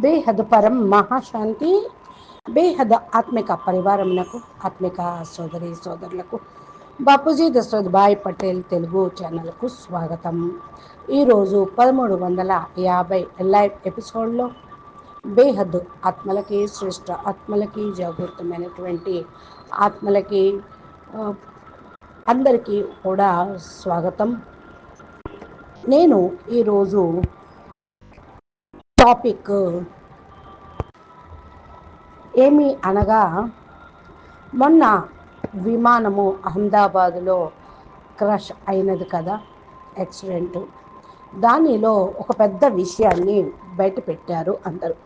బేహద్ పరం మహాశాంతి బేహద్ ఆత్మిక పరివారమునకు ఆత్మిక సోదరి సోదరులకు బాపూజీ దశరథ్ భాయ్ పటేల్ తెలుగు ఛానల్కు స్వాగతం. ఈరోజు పదమూడు వందల యాభై లైవ్ ఎపిసోడ్లో బేహద్దు ఆత్మలకి శ్రేష్ట ఆత్మలకి జాగృతమైనటువంటి ఆత్మలకి అందరికీ కూడా స్వాగతం. నేను ఈరోజు టాపిక్ ఏమి అనగా మొన్న విమానము అహ్మదాబాదులో క్రష్ అయినది కదా యాక్సిడెంట్. దానిలో ఒక పెద్ద విషయాన్ని బయట పెట్టారు అందరూ.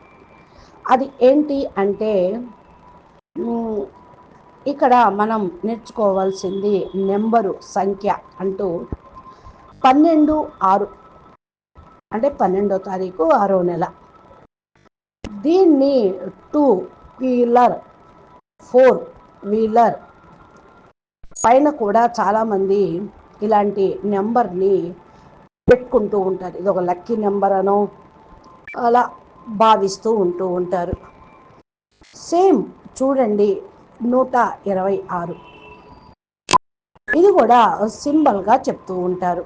అది ఏంటి అంటే ఇక్కడ మనం నేర్చుకోవాల్సింది నెంబరు సంఖ్య అంటూ పన్నెండు ఆరు అంటే పన్నెండో తారీఖు ఆరో నెల. దీన్ని టూ వీలర్ ఫోర్ వీలర్ పైన కూడా చాలామంది ఇలాంటి నెంబర్ని పెట్టుకుంటూ ఉంటారు. ఇది ఒక లక్కీ నెంబర్ అనో అలా భావిస్తూ ఉంటూ ఉంటారు. సేమ్ చూడండి నూట ఇరవై ఆరు. ఇది కూడా సింబల్గా చెప్తూ ఉంటారు.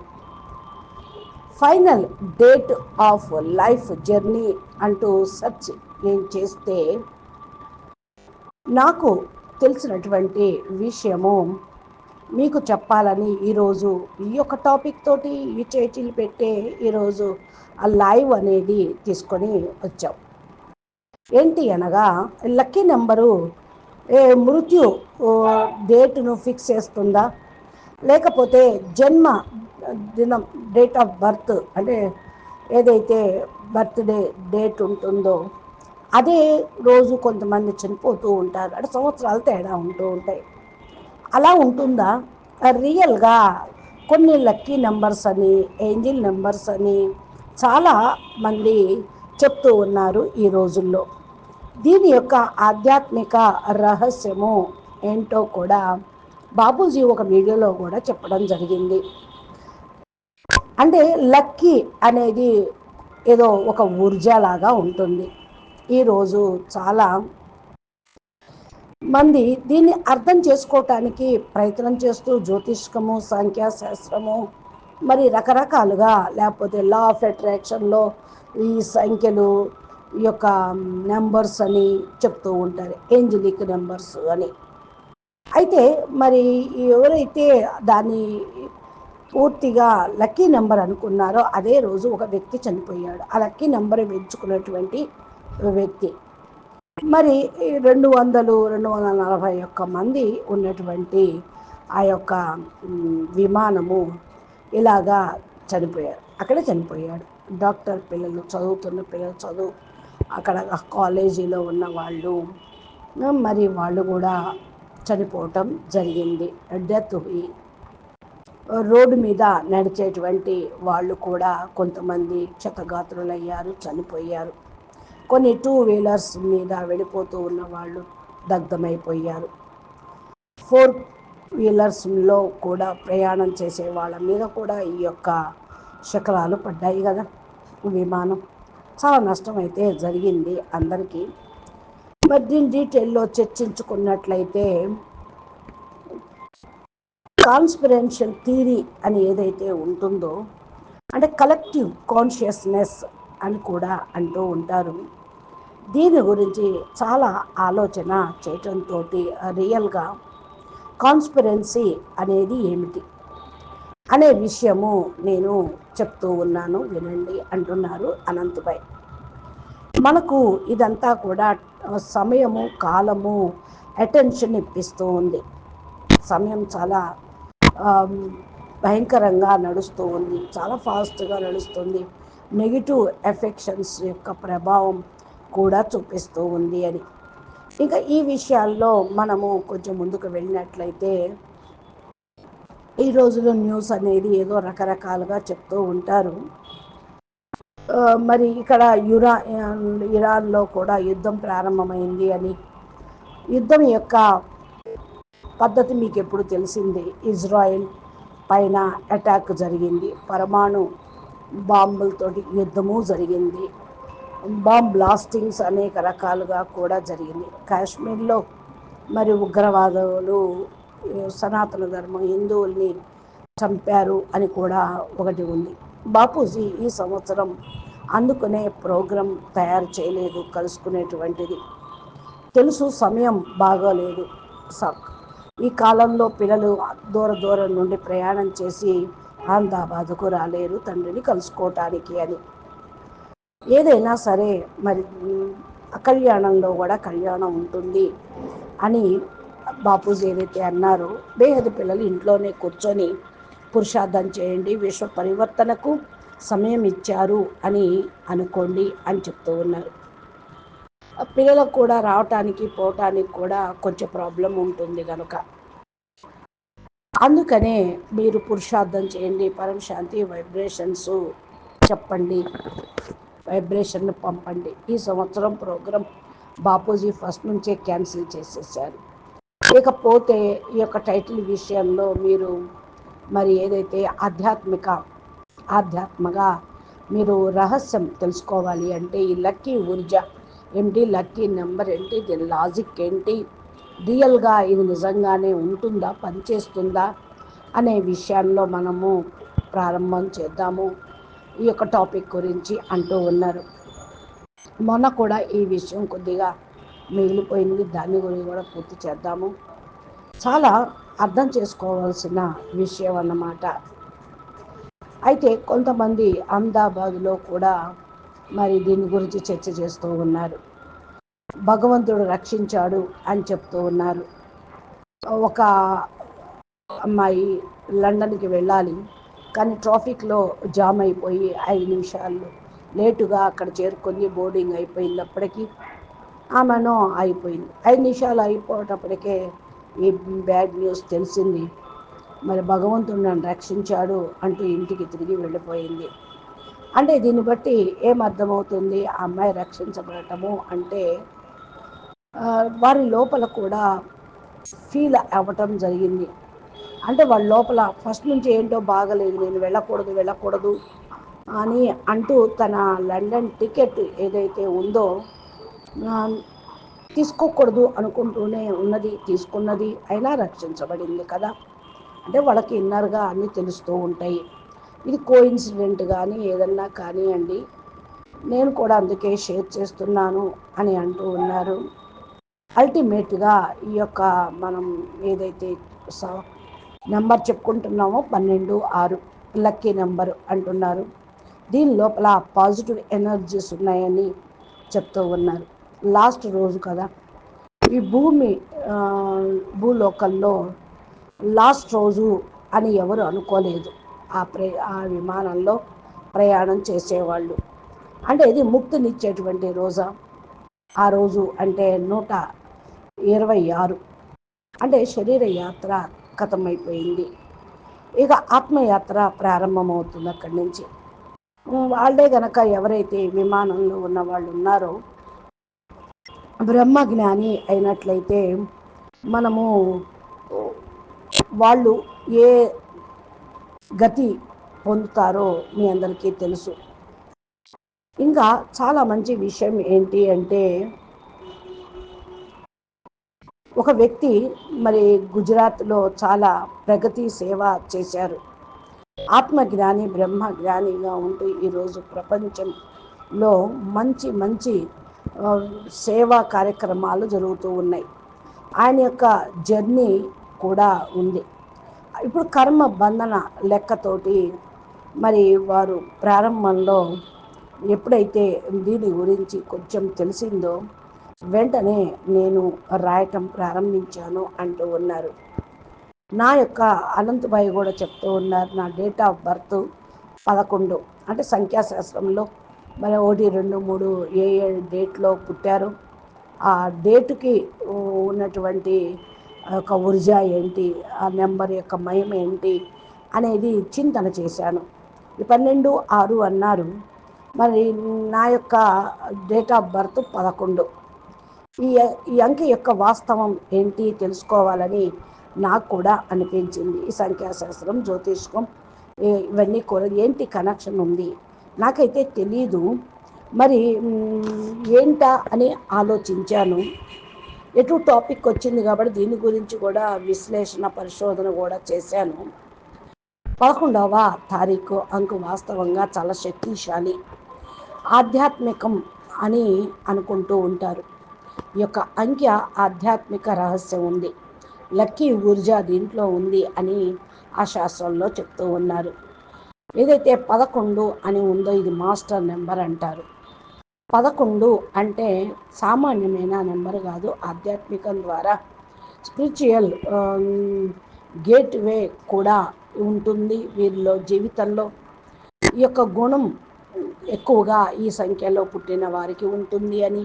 Final date of life journey అంటూ సెర్చ్ నేను చేస్తే నాకు తెలిసినటువంటి విషయము మీకు చెప్పాలని ఈరోజు ఈ యొక్క టాపిక్ తోటి ఈ చేతులు పెట్టే ఈరోజు ఆ లైవ్ అనేది తీసుకొని వచ్చాం. ఏంటి అనగా లక్కీ నెంబరు మృత్యు డేట్ను ఫిక్స్ చేస్తుందా? లేకపోతే జన్మ దినం డేట్ ఆఫ్ బర్త్ అంటే ఏదైతే బర్త్డే డేట్ ఉంటుందో అదే రోజు కొంతమంది చనిపోతూ ఉంటారు. అంటే సంవత్సరాలు తేడా ఉంటూ ఉంటాయి. అలా ఉంటుందా? రియల్గా కొన్ని లక్కీ నెంబర్స్ అని ఏంజిల్ నెంబర్స్ అని చాలా మంది చెప్తూ ఉన్నారు ఈ రోజుల్లో. దీని యొక్క ఆధ్యాత్మిక రహస్యము ఏంటో కూడా బాబూజీ ఒక వీడియోలో కూడా చెప్పడం జరిగింది. అంటే లక్కీ అనేది ఏదో ఒక ఊర్జాలాగా ఉంటుంది. ఈరోజు చాలా మంది దీన్ని అర్థం చేసుకోవటానికి ప్రయత్నం చేస్తూ జ్యోతిష్కము సంఖ్యాశాస్త్రము మరి రకరకాలుగా లేకపోతే లా ఆఫ్ అట్రాక్షన్లో ఈ సంఖ్యలు ఈ యొక్క నెంబర్స్ అని చెప్తూ ఉంటారు. ఏంజలిక్ నెంబర్స్ అని. అయితే మరి ఎవరైతే దాన్ని పూర్తిగా లక్కీ నెంబర్ అనుకున్నారో అదే రోజు ఒక వ్యక్తి చనిపోయాడు. ఆ లక్కీ నెంబర్ ఎంచుకున్నటువంటి వ్యక్తి. మరి రెండు వందలు రెండు వందల నలభై ఒక్క మంది ఉన్నటువంటి ఆ యొక్క విమానము ఇలాగా చనిపోయారు. అక్కడే చనిపోయాడు. డాక్టర్ పిల్లలు చదువుతున్న పిల్లలు చదువు అక్కడ కాలేజీలో ఉన్న వాళ్ళు మరి వాళ్ళు కూడా చనిపోవటం జరిగింది. డెత్ రోడ్డు మీద నడిచేటువంటి వాళ్ళు కూడా కొంతమంది క్షతగాత్రులయ్యారు చనిపోయారు. కొన్ని టూ వీలర్స్ మీద వెళ్ళిపోతూ ఉన్న వాళ్ళు దగ్ధమైపోయారు. ఫోర్ వీలర్స్లో కూడా ప్రయాణం చేసే వాళ్ళ మీద కూడా ఈ యొక్క శకలాలు పడ్డాయి కదా. విమానం. చాలా నష్టం అయితే జరిగింది అందరికీ. మరి డీటెయిల్లో చర్చించుకున్నట్లయితే కాన్స్పిరెన్షియల్ థీరీ అని ఏదైతే ఉంటుందో అంటే కలెక్టివ్ కాన్షియస్నెస్ అని కూడా అంటూ ఉంటారు. దీని గురించి చాలా ఆలోచన చేయటంతో రియల్గా కాన్స్పిరెన్సీ అనేది ఏమిటి అనే విషయము నేను చెప్తూ ఉన్నాను. వినండి అంటున్నారు అనంతభాయ్ మనకు ఇదంతా కూడా సమయము కాలము అటెన్షన్ ఇప్పిస్తూ ఉంది. సమయం చాలా భయంకరంగా నడుస్తూ ఉంది. చాలా ఫాస్ట్గా నడుస్తుంది. నెగిటివ్ ఎఫెక్షన్స్ యొక్క ప్రభావం కూడా చూపిస్తూ ఉంది అని. ఇంకా ఈ విషయాల్లో మనము కొంచెం ముందుకు వెళ్ళినట్లయితే ఈ రోజులో న్యూస్ అనేది ఏదో రకరకాలుగా చెప్తూ ఉంటారు. మరి ఇక్కడ యురా ఇరాన్లో కూడా యుద్ధం ప్రారంభమైంది అని. యుద్ధం యొక్క పద్ధతి మీకు ఎప్పుడు తెలిసింది? ఇజ్రాయెల్ పైన అటాక్ జరిగింది. పరమాణు బాంబులతోటి యుద్ధము జరిగింది. బాంబ్ బ్లాస్టింగ్స్ అనేక రకాలుగా కూడా జరిగింది. కాశ్మీర్లో మరి ఉగ్రవాదులు సనాతన ధర్మం హిందువుల్ని చంపారు అని కూడా ఒకటి ఉంది. బాపూజీ ఈ సంవత్సరం అందుకునే ప్రోగ్రాం తయారు చేయలేదు కలుసుకునేటువంటిది. తెలుసు సమయం బాగోలేదు ఈ కాలంలో పిల్లలు దూర దూరం నుండి ప్రయాణం చేసి అహ్మదాబాద్కు రాలేరు తండ్రిని కలుసుకోవటానికి అని. ఏదైనా సరే మరి అకళ్యాణంలో కూడా కళ్యాణం ఉంటుంది అని బాపూజీ ఏదైతే అన్నారో బేహద పిల్లలు ఇంట్లోనే కూర్చొని పురుషార్థం చేయండి విశ్వ పరివర్తనకు సమయం ఇచ్చారు అని అనుకోండి అని చెప్తూ ఉన్నారు. పిల్లలకు కూడా రావటానికి పోవటానికి కూడా కొంచెం ప్రాబ్లం ఉంటుంది కనుక అందుకనే మీరు పురుషార్థం చేయండి పరమశాంతి వైబ్రేషన్స్ చెప్పండి వైబ్రేషన్ పంపండి. ఈ సంవత్సరం ప్రోగ్రాం బాపూజీ ఫస్ట్ నుంచే క్యాన్సిల్ చేసేసారు. ఇకపోతే ఈ యొక్క టైటిల్ విషయంలో మీరు మరి ఏదైతే ఆధ్యాత్మిక ఆధ్యాత్మగా మీరు రహస్యం తెలుసుకోవాలి అంటే ఈ లక్కీ ఊర్జ ఏంటి లక్కీ నెంబర్ ఏంటి? దీని లాజిక్ ఏంటి? రియల్గా ఇది నిజంగానే ఉంటుందా? పనిచేస్తుందా? అనే విషయాల్లో మనము ప్రారంభం చేద్దాము. ఈ యొక్క టాపిక్ గురించి అంటూ ఉన్నారు. మొన్న కూడా ఈ విషయం కొద్దిగా మిగిలిపోయింది. దాని గురించి కూడా పూర్తి చేద్దాము. చాలా అర్థం చేసుకోవాల్సిన విషయం అన్నమాట. అయితే కొంతమంది అహ్మదాబాద్లో కూడా మరి దీని గురించి చర్చ చేస్తూ ఉన్నారు. భగవంతుడు రక్షించాడు అని చెప్తూ ఉన్నారు. ఒక అమ్మాయి లండన్కి వెళ్ళాలి కానీ ట్రాఫిక్లో జామ్ అయిపోయి ఐదు నిమిషాలు లేటుగా అక్కడ చేరుకొని బోర్డింగ్ అయిపోయినప్పటికీ ఆమెను అయిపోయింది. ఐదు నిమిషాలు అయిపోయేటప్పటికే ఈ బ్యాడ్ న్యూస్ తెలిసింది. మరి భగవంతుడు నన్ను రక్షించాడు అంటూ ఇంటికి తిరిగి వెళ్ళిపోయింది. అంటే దీన్ని బట్టి ఏమర్థమవుతుంది ఆ అమ్మాయి రక్షించబడటము అంటే వారి లోపల కూడా ఫీల్ అవ్వటం జరిగింది. అంటే వాళ్ళ లోపల ఫస్ట్ నుంచి ఏంటో బాగలేదు నేను వెళ్ళకూడదు వెళ్ళకూడదు అని అంటూ తన లండన్ టికెట్ ఏదైతే ఉందో తీసుకోకూడదు అనుకుంటూనే ఉన్నది తీసుకున్నది అయినా రక్షించబడింది కదా. అంటే వాళ్ళకి ఇన్నర్గా అన్నీ తెలుస్తూ ఉంటాయి. ఇది కోఇన్సిడెంట్ కానీ ఏదన్నా కానివ్వండి నేను కూడా అందుకే షేర్ చేస్తున్నాను అని అంటూ ఉన్నారు. అల్టిమేట్గా ఈ యొక్క మనం ఏదైతే నెంబర్ చెప్పుకుంటున్నామో పన్నెండు ఆరు లక్కీ నెంబర్ అంటున్నారు. దీని లోపల పాజిటివ్ ఎనర్జీస్ ఉన్నాయని చెప్తూ ఉన్నారు. లాస్ట్ రోజు కదా. ఈ భూమి భూలోకంలో లాస్ట్ రోజు అని ఎవరు అనుకోలేదు. ఆ ప్రే ఆ విమానంలో ప్రయాణం చేసేవాళ్ళు. అంటే ఇది ముక్తినిచ్చేటువంటి రోజా? ఆ రోజు అంటే నూట ఇరవై ఆరు. అంటే శరీర యాత్ర ఖతమైపోయింది ఇక ఆత్మయాత్ర ప్రారంభమవుతుంది అక్కడి నుంచి వాళ్ళే గనక ఎవరైతే విమానంలో ఉన్న వాళ్ళు ఉన్నారో బ్రహ్మజ్ఞాని అయినట్లయితే మనము వాళ్ళు ఏ గతి పొందుతారో మీ అందరికీ తెలుసు. ఇంకా చాలా మంచి విషయం ఏంటి అంటే ఒక వ్యక్తి మరి గుజరాత్లో చాలా ప్రగతి సేవ చేశారు. ఆత్మజ్ఞాని బ్రహ్మ జ్ఞానిగా ఉంటూ ఈరోజు ప్రపంచంలో మంచి మంచి సేవా కార్యక్రమాలు జరుగుతూ ఉన్నాయి. ఆయన యొక్క జర్నీ కూడా ఉంది. ఇప్పుడు కర్మ బంధన లెక్కతోటి మరి వారు ప్రారంభంలో ఎప్పుడైతే దీని గురించి కొంచెం తెలిసిందో వెంటనే నేను రాయటం ప్రారంభించాను అంటూ ఉన్నారు. నా యొక్క అనంతబాయి కూడా చెప్తూ ఉన్నారు నా డేట్ ఆఫ్ బర్త్ పదకొండు అంటే సంఖ్యాశాస్త్రంలో మరి ఒకటి రెండు మూడు ఏ ఏ డేట్లో పుట్టారు. ఆ డేట్కి ఉన్నటువంటి ఒక ఊర్జా ఏంటి ఆ నెంబర్ యొక్క మయం ఏంటి అనేది చింతన చేశాను. పన్నెండు ఆరు అన్నారు. మరి నా యొక్క డేట్ ఆఫ్ బర్త్ పదకొండు. ఈ ఈ అంకె యొక్క వాస్తవం ఏంటి తెలుసుకోవాలని నాకు కూడా అనిపించింది. ఈ సంఖ్యాశాస్త్రం జ్యోతిష్కం ఇవన్నీ కూడా ఏంటి కనెక్షన్ ఉంది? నాకైతే తెలీదు. మరి ఏంటా అని ఆలోచించాను. ఎటు టాపిక్ వచ్చింది కాబట్టి దీని గురించి కూడా విశ్లేషణ పరిశోధన కూడా చేశాను. పదకొండవ తారీఖు అంకు వాస్తవంగా చాలా శక్తిశాలి ఆధ్యాత్మికం అని అనుకుంటూ ఉంటారు. ఈ యొక్క అంకె ఆధ్యాత్మిక రహస్యం ఉంది. లక్కీ ఊర్జా దీంట్లో ఉంది అని ఆ శాస్త్రంలో చెప్తూ ఉన్నారు. ఏదైతే పదకొండు అని ఉందో ఇది మాస్టర్ నెంబర్ అంటారు. పదకొండు అంటే సామాన్యమైన నెంబర్ కాదు ఆధ్యాత్మికం ద్వారా. స్పిరిచువల్ గేట్ వే కూడా ఉంటుంది వీరిలో జీవితంలో. ఈ యొక్క గుణం ఎక్కువగా ఈ సంఖ్యలో పుట్టిన వారికి ఉంటుంది అని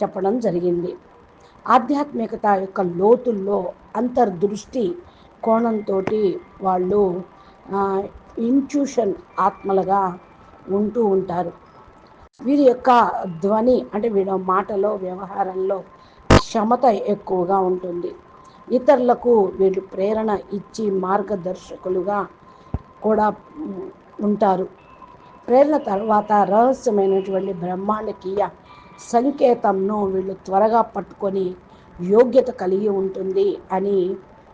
చెప్పడం జరిగింది. ఆధ్యాత్మికత యొక్క లోతుల్లో అంతర్దృష్టి కోణంతో వాళ్ళు ఇంట్యూషన్ ఆత్మలుగా ఉంటూ ఉంటారు. వీరి యొక్క ధ్వని అంటే వీళ్ళ మాటలో వ్యవహారంలో క్షమత ఎక్కువగా ఉంటుంది. ఇతరులకు వీళ్ళు ప్రేరణ ఇచ్చి మార్గదర్శకులుగా కూడా ఉంటారు. ప్రేరణ తర్వాత రహస్యమైనటువంటి బ్రహ్మాండకీయ సంకేతంను వీళ్ళు త్వరగా పట్టుకొని యోగ్యత కలిగి ఉంటుంది అని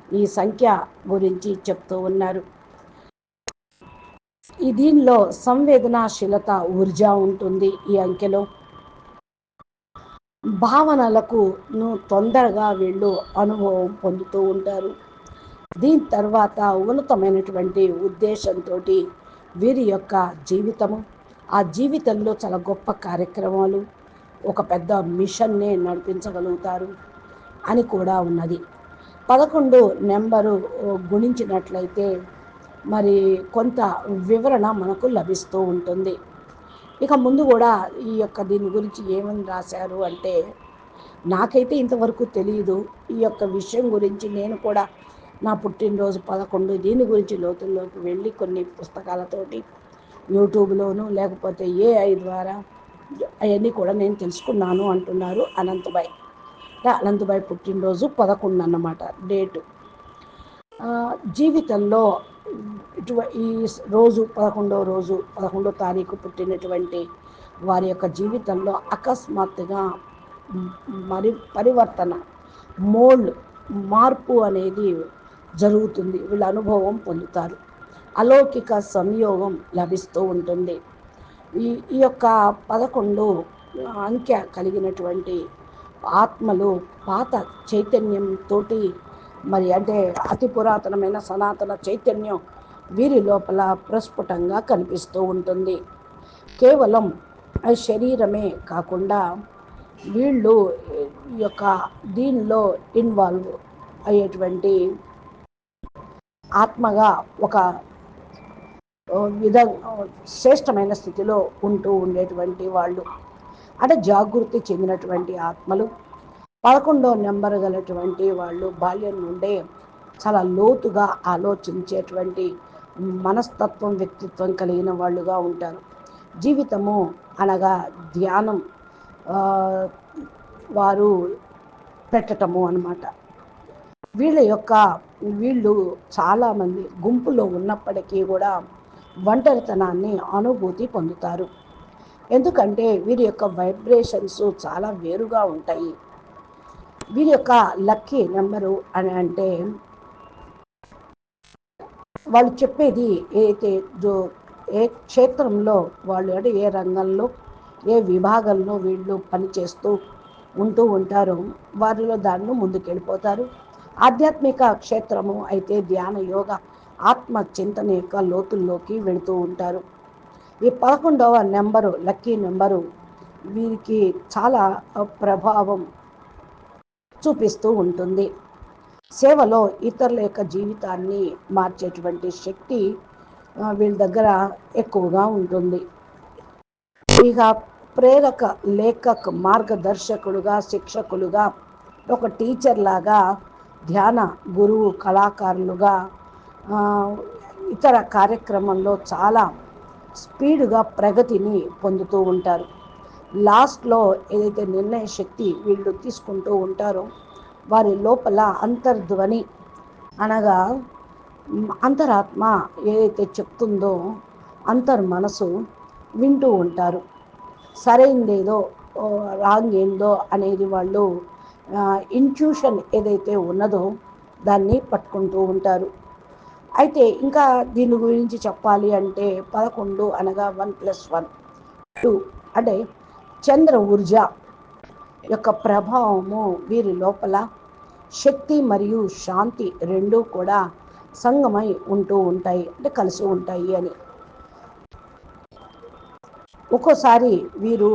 ఈ సంఖ్య గురించి చెప్తూ ఉన్నారు. ఈ దీనిలో సంవేదనాశీలత ఊర్జా ఉంటుంది ఈ అంకెలో. భావనలకు తొందరగా వీళ్ళు అనుభవం పొందుతూ ఉంటారు. దీని తర్వాత ఉన్నతమైనటువంటి ఉద్దేశంతో వీరి యొక్క జీవితము. ఆ జీవితంలో చాలా గొప్ప కార్యక్రమాలు ఒక పెద్ద మిషన్నే నడిపించగలుగుతారు అని కూడా ఉన్నది. పదకొండు నెంబరు గుణించినట్లయితే మరి కొంత వివరణ మనకు లభిస్తూ ఉంటుంది. ఇక ముందు కూడా ఈ యొక్క దీని గురించి ఏమని రాశారు అంటే నాకైతే ఇంతవరకు తెలియదు ఈ యొక్క విషయం గురించి నేను కూడా నా పుట్టినరోజు పదకొండు దీని గురించి లోతుల్లోకి వెళ్ళి కొన్ని పుస్తకాలతోటి యూట్యూబ్లోను లేకపోతే ఏఐ ద్వారా అవన్నీ కూడా నేను తెలుసుకున్నాను అంటున్నారు అనంతబాయ్. అనంతబాయ్ పుట్టినరోజు పదకొండు అన్నమాట డేటు. జీవితంలో ఇటు ఈ రోజు పదకొండవ రోజు పదకొండో తారీఖు పుట్టినటువంటి వారి యొక్క జీవితంలో అకస్మాత్తుగా మరి పరివర్తన మోల్డ్ మార్పు అనేది జరుగుతుంది. వీళ్ళ అనుభవం పొందుతారు. అలౌకిక సంయోగం లభిస్తూ ఉంటుంది. ఈ ఈ యొక్క పదకొండు అంకె కలిగినటువంటి ఆత్మలు పాత చైతన్యంతో మరి అంటే అతి పురాతనమైన సనాతన చైతన్యం వీరి లోపల ప్రస్ఫుటంగా కనిపిస్తూ ఉంటుంది. కేవలం శరీరమే కాకుండా వీళ్ళు యొక్క దీనిలో ఇన్వాల్వ్ అయ్యేటువంటి ఆత్మగా ఒక విధ శ్రేష్టమైన స్థితిలో ఉంటూ ఉండేటువంటి వాళ్ళు. అంటే జాగృతి చెందినటువంటి ఆత్మలు. పదకొండో నెంబర్ గలటువంటి వాళ్ళు బాల్యం నుండే చాలా లోతుగా ఆలోచించేటువంటి మనస్తత్వం వ్యక్తిత్వం కలిగిన వాళ్ళుగా ఉంటారు. జీవితము అనగా ధ్యానం వారు పెట్టటము అనమాట వీళ్ళ యొక్క వీళ్ళు చాలామంది గుంపులో ఉన్నప్పటికీ కూడా ఒంటరితనాన్ని అనుభూతి పొందుతారు. ఎందుకంటే వీరి యొక్క వైబ్రేషన్స్ చాలా వేరుగా ఉంటాయి. వీరి యొక్క లక్కీ నెంబరు అని అంటే వాళ్ళు చెప్పేది ఏదైతే జో ఏ క్షేత్రంలో వాళ్ళు అంటే ఏ రంగంలో ఏ విభాగంలో వీళ్ళు పనిచేస్తూ ఉంటూ ఉంటారో వారిలో దాన్ని ముందుకెళ్ళిపోతారు. ఆధ్యాత్మిక క్షేత్రము అయితే ధ్యాన యోగ ఆత్మ చింతన యొక్క లోతుల్లోకి వెళుతూ ఉంటారు. ఈ పదకొండవ నెంబరు లక్కీ నెంబరు వీరికి చాలా ప్రభావం చూపిస్తూ ఉంటుంది. సేవలో ఇతరుల యొక్క జీవితాన్ని మార్చేటువంటి శక్తి వీళ్ళ దగ్గర ఎక్కువగా ఉంటుంది. ఇక ప్రేరక లేఖక్ మార్గదర్శకులుగా శిక్షకులుగా ఒక టీచర్ లాగా ధ్యాన గురువు కళాకారులుగా ఇతర కార్యక్రమంలో చాలా స్పీడుగా ప్రగతిని పొందుతూ ఉంటారు. లాస్ట్లో ఏదైతే నిర్ణయ శక్తి వీళ్ళు తీసుకుంటూ ఉంటారో వారి లోపల అంతర్ధ్వని అనగా అంతరాత్మ ఏదైతే చెప్తుందో అంతర్మనసు వింటూ ఉంటారు. సరైందేదో రాంగ్ ఏందో అనేది వాళ్ళు ఇంట్యూషన్ ఏదైతే ఉన్నదో దాన్ని పట్టుకుంటూ ఉంటారు. అయితే ఇంకా దీని గురించి చెప్పాలి అంటే పదకొండు అనగా వన్ ప్లస్ వన్. టూ అంటే చంద్ర ఊర్జ యొక్క ప్రభావము వీరి లోపల శక్తి మరియు శాంతి రెండూ కూడా సంగమై ఉంటూ ఉంటాయి అంటే కలిసి ఉంటాయి అని. ఒక్కోసారి వీరు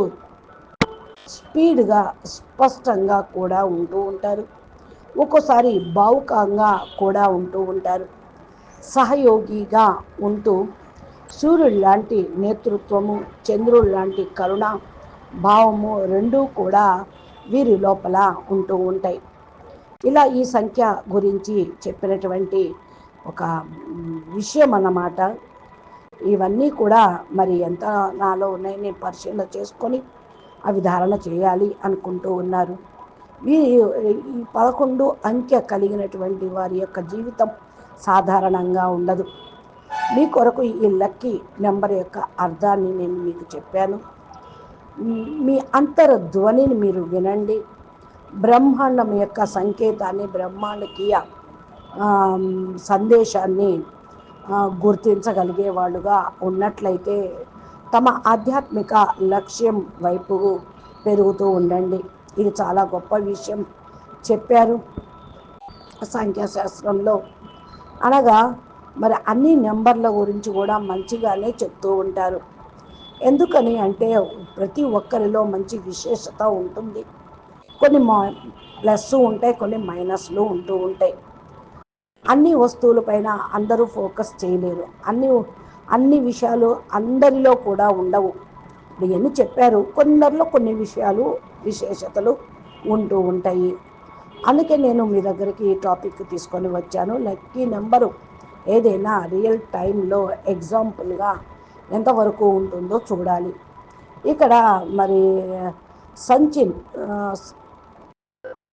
స్పీడ్గా స్పష్టంగా కూడా ఉంటూ ఉంటారు. ఒక్కోసారి భావుకంగా కూడా ఉంటూ ఉంటారు. సహయోగిగా ఉంటూ సూర్యుడు లాంటి నేతృత్వము చంద్రుడు లాంటి కరుణ భావము రెండూ కూడా వీరి లోపల ఉంటూ ఉంటాయి. ఇలా ఈ సంఖ్య గురించి చెప్పినటువంటి ఒక విషయం అన్నమాట. ఇవన్నీ కూడా మరి ఎంత నాలో ఉన్నాయి నేను పరిశీలన చేసుకొని అవి ధారణ చేయాలి అనుకుంటూ ఉన్నారు. వీరి ఈ పదకొండు అంకె కలిగినటువంటి వారి యొక్క జీవితం సాధారణంగా ఉండదు. మీ కొరకు ఈ లక్కీ నెంబర్ యొక్క అర్థాన్ని నేను మీకు చెప్పాను. మీ అంతర ధ్వనిని మీరు వినండి. బ్రహ్మాండం యొక్క సంకేతాన్ని బ్రహ్మాండకీయ సందేశాన్ని గుర్తించగలిగే వాళ్ళుగా ఉన్నట్లయితే తమ ఆధ్యాత్మిక లక్ష్యం వైపు పెరుగుతూ ఉండండి. ఇది చాలా గొప్ప విషయం చెప్పారు సంఖ్యాశాస్త్రంలో. అనగా మరి అన్ని నెంబర్ల గురించి కూడా మంచిగానే చెప్తూ ఉంటారు. ఎందుకని అంటే ప్రతి ఒక్కరిలో మంచి విశేషత ఉంటుంది. కొన్ని మా ప్లస్ ఉంటాయి కొన్ని మైనస్లు ఉంటూ ఉంటాయి. అన్ని వస్తువులపైన అందరూ ఫోకస్ చేయలేరు. అన్ని అన్ని విషయాలు అందరిలో కూడా ఉండవు. ఇప్పుడు ఎన్ని చెప్పారు కొందరిలో కొన్ని విషయాలు విశేషతలు ఉంటూ ఉంటాయి. అందుకే నేను మీ దగ్గరికి ఈ టాపిక్ తీసుకొని వచ్చాను. లక్కీ నెంబరు ఏదైనా రియల్ టైంలో ఎగ్జాంపుల్గా ఎంతవరకు ఉంటుందో చూడాలి. ఇక్కడ మరి సంచిన్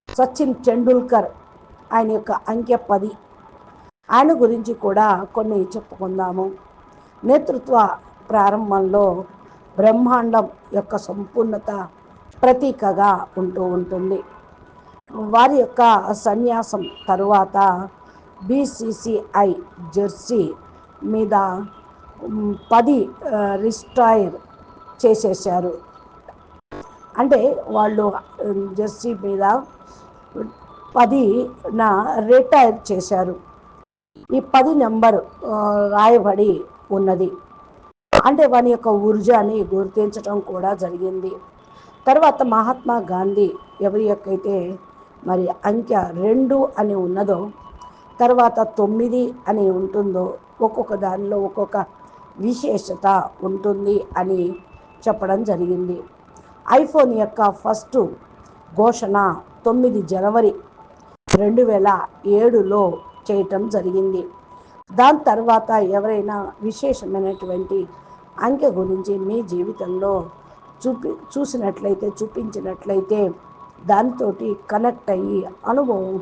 సచిన్ టెండూల్కర్ ఆయన యొక్క అంకె పది ఆయన గురించి కూడా కొన్ని చెప్పుకుందాము. నేతృత్వ ప్రారంభంలో బ్రహ్మాండం యొక్క సంపూర్ణత ప్రతీకగా ఉంటూ ఉంటుంది. వారి యొక్క సన్యాసం తరువాత బీసీసీఐ జెర్సీ మీద పది రిస్టైర్ చేసేసారు అంటే వాళ్ళు జెర్సీ మీద పది నా రిటైర్ చేశారు. ఈ పది నెంబర్ రాయబడి ఉన్నది. అంటే వాని యొక్క ఊర్జాని గుర్తించడం కూడా జరిగింది. తర్వాత మహాత్మా గాంధీ ఎవరి యొక్కైతే మరి అంకె రెండు అని ఉన్నదో తర్వాత తొమ్మిది అని ఉంటుందో ఒక్కొక్క దానిలో ఒక్కొక్క విశేషత ఉంటుంది అని చెప్పడం జరిగింది. ఐఫోన్ యొక్క ఫస్ట్ ఘోషణ తొమ్మిది జనవరి రెండు వేల ఏడులో చేయటం జరిగింది. దాని తర్వాత ఎవరైనా విశేషమైనటువంటి అంకె గురించి మీ జీవితంలో చూపి చూసినట్లయితే చూపించినట్లయితే దాంతో కనెక్ట్ అయ్యి అనుభవం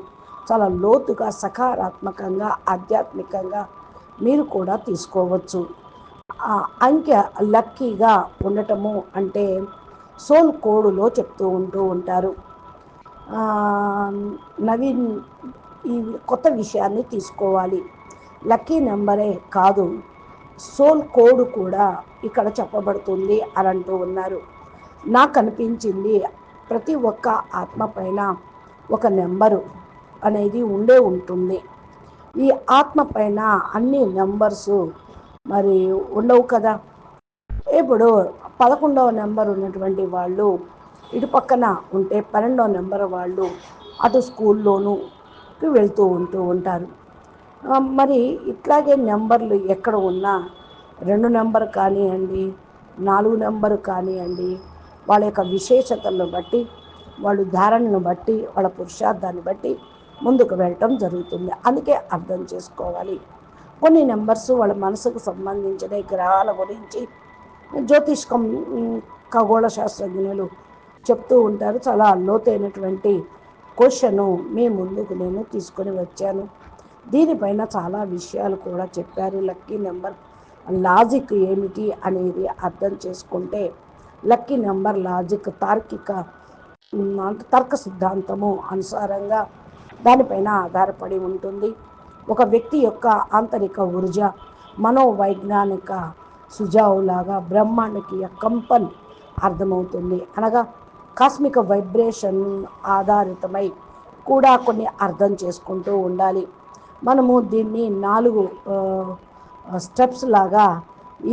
చాలా లోతుగా సకారాత్మకంగా ఆధ్యాత్మికంగా మీరు కూడా తీసుకోవచ్చు. అంకె లక్కీగా ఉండటము అంటే సోల్ కోడులో చెప్తూ ఉంటూ ఉంటారు. నవీన్ ఈ కొత్త విషయాన్ని తీసుకోవాలి. లక్కీ నెంబరే కాదు సోల్ కోడ్ కూడా ఇక్కడ చెప్పబడుతుంది అని అంటూ ఉన్నారు. నాకు అనిపించింది ప్రతి ఒక్క ఆత్మ పైన ఒక నెంబరు అనేది ఉండే ఉంటుంది. ఈ ఆత్మ పైన అన్ని నెంబర్సు మరి ఉండవు కదా. ఇప్పుడు పదకొండవ నెంబర్ ఉన్నటువంటి వాళ్ళు ఇటు పక్కన ఉంటే పన్నెండవ నెంబర్ వాళ్ళు అటు స్కూల్లోనూ వెళ్తూ ఉంటూ ఉంటారు. మరి ఇట్లాగే నెంబర్లు ఎక్కడ ఉన్నా రెండు నెంబర్ కానివ్వండి నాలుగు నెంబర్ కానివ్వండి వాళ్ళ యొక్క విశేషతలను బట్టి వాళ్ళు ధారణను బట్టి వాళ్ళ పురుషార్థాన్ని బట్టి ముందుకు వెళ్ళటం జరుగుతుంది. అందుకే అర్థం చేసుకోవాలి. కొన్ని నెంబర్స్ వాళ్ళ మనసుకు సంబంధించిన గ్రహాల గురించి జ్యోతిష్కం ఖగోళ శాస్త్రజ్ఞులు చెప్తూ ఉంటారు. చాలా లోతైనటువంటి క్వశ్చను మీ ముందుకు నేను తీసుకొని వచ్చాను. దీనిపైన చాలా విషయాలు కూడా చెప్పారు. లక్కీ నెంబర్ లాజిక్ ఏమిటి అనేది అర్థం చేసుకుంటే లక్కీ నెంబర్ లాజిక్ తార్కిక తర్క సిద్ధాంతము అనుసారంగా దానిపైన ఆధారపడి ఉంటుంది. ఒక వ్యక్తి యొక్క ఆంతరిక ఊర్జ మనోవైజ్ఞానిక సుజావులాగా బ్రహ్మాండకీయ కంపన్ అర్థమవుతుంది. అనగా కాస్మిక వైబ్రేషన్ ఆధారితమై కూడా కొన్ని అర్థం చేసుకుంటూ ఉండాలి. మనము దీన్ని నాలుగు స్టెప్స్ లాగా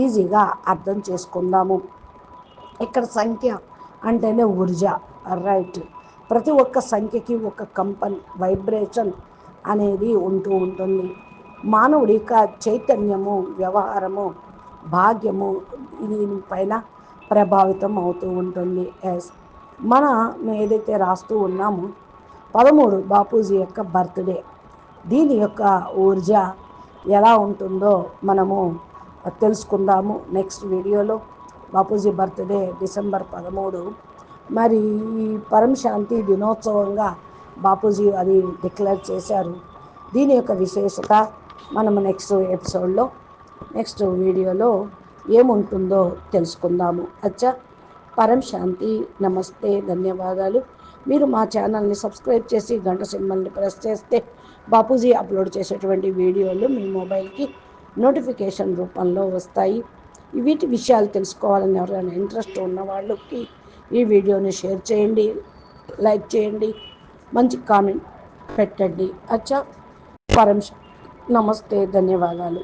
ఈజీగా అర్థం చేసుకుందాము. ఇక్కడ సంఖ్య అంటేనే ఊర్జ రైట్. ప్రతి ఒక్క సంఖ్యకి ఒక కంపన్ వైబ్రేషన్ అనేది ఉంటూ ఉంటుంది. మానవుడి యొక్క చైతన్యము వ్యవహారము భాగ్యము దీనిపైన ప్రభావితం అవుతూ ఉంటుంది. ఎస్ మన ఏదైతే రాస్తూ ఉన్నామో పదమూడు బాపూజీ యొక్క బర్త్డే. దీని యొక్క ఊర్జ ఎలా ఉంటుందో మనము తెలుసుకుందాము నెక్స్ట్ వీడియోలో. బాపూజీ బర్త్డే డిసెంబర్ పదమూడు. మరి ఈ పరమశాంతి దినోత్సవంగా బాపూజీ అది డిక్లేర్ చేశారు. దీని యొక్క విశేషత మనం నెక్స్ట్ ఎపిసోడ్లో నెక్స్ట్ వీడియోలో ఏముంటుందో తెలుసుకుందాము. అచ్చా పరం శాంతి నమస్తే ధన్యవాదాలు. మీరు మా ఛానల్ని సబ్స్క్రైబ్ చేసి గంట సింబల్ని ప్రెస్ చేస్తే బాపూజీ అప్లోడ్ చేసేటువంటి వీడియోలు మీ మొబైల్కి నోటిఫికేషన్ రూపంలో వస్తాయి. వీటి విషయాలు తెలుసుకోవాలని ఎవరైనా ఇంట్రెస్ట్ ఉన్న వాళ్ళకి ఈ వీడియోని షేర్ చేయండి లైక్ చేయండి మంచి కామెంట్ పెట్టండి. అచ్చా పరం నమస్తే ధన్యవాదాలు.